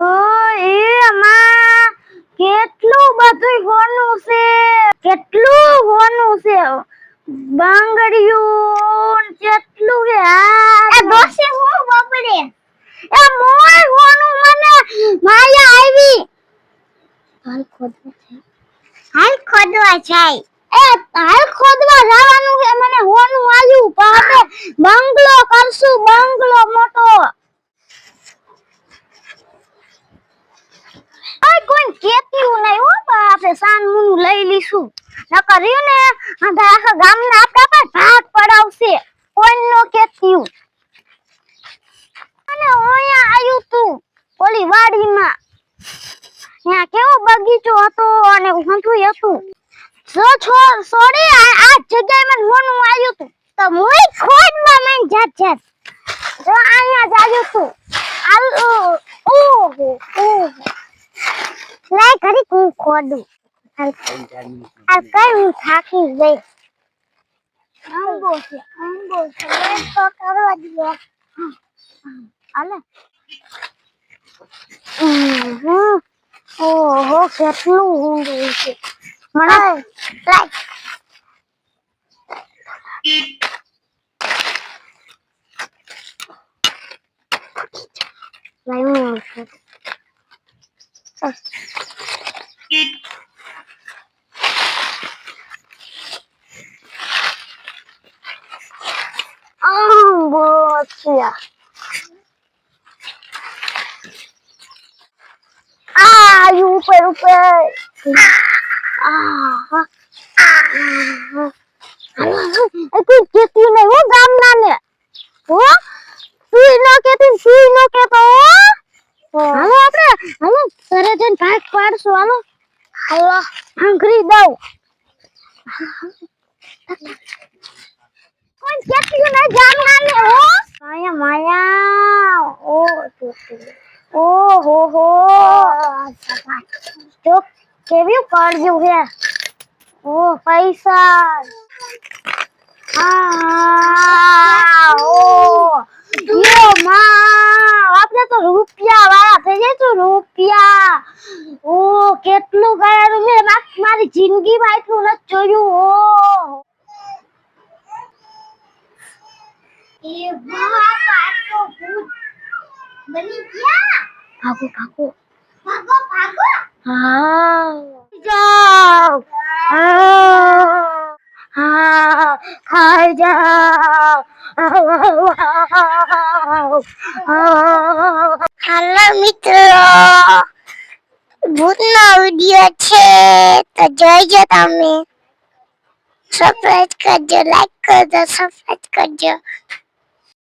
ઓ એ માં કેટલું બધું હોનું છે કેટલું હોનું છે. બાંગડિયું કેટલું કે આ એ દોશી હું બબડે એ મોય હોનું મને માયા આવી હાલ ખોદવા છે હાલ ખોદવા જાય. એ હાલ ખોદવા જવાનું છે મને હોનું આવ્યું પણ આપણે બંગલો કરશું બંગલો મોટો આ કોઈ કેતીયું નહીં હો પણ આપણે સાન મુનું ન નકર ને ગામના આપણા પર ભાગ પડાવશે. કોઈનો કે થયું. અને ઓયા આવ્યું તું, ઓલી વાડીમાં. ત્યાં કેવો બગીચો હતો અને ઊંધું હતું. જો છો સોરી આ જગ્યામાં મને હોનું આવ્યું તું. તો મુઈ ખોદમાં મેં જાત જાત. જો અહીંયા જ આવ્યું તું. આલ ઓહો ઓહો. લાય કરી હું ખોદું. હાલ હાલ કઈ હું થાકી ગઈ? આંબો છે આંબો છે. તો કરવા દે હમ. ઓહો કેટલું ઊંડું છે. મને લાય લાઈ હું છે આંબો છે આ ઉપર ઉપર આ કોઈ કેતી નહીં હો ગામના ને હો તું ન કેતી તું ન કેતો હો હાલો આપણે હાલો ઘરે જઈને ભાગ પાડશું હાલો હાલો આંગળી દઉં કોઈ કેતી નહીં ગામના ને હો માયા માયા ઓ ઓ હો. હો તો કેવી પડ્યું છે ઓ પૈસા. આ ઓ. યો માં આપણે તો રૂપિયા વાળા થઈ તો રૂપિયા. ઓ, કેટલું કરેલું મા- મારી જિંદગીમાં એટલું નથી જોયું, ઓ. એ બા પાટો ભૂત બની ગયા ભાગો ભાગો ભાગો ભાગો હા જાઓ હા હા ખાઈ જાઓ હાલો મિત્રો ભૂતનો વિડિયો છે તો જોઈજો તમે સબસ્ક્રાઇબ કરજો લાઈક કરજો સબસ્ક્રાઇબ કરજો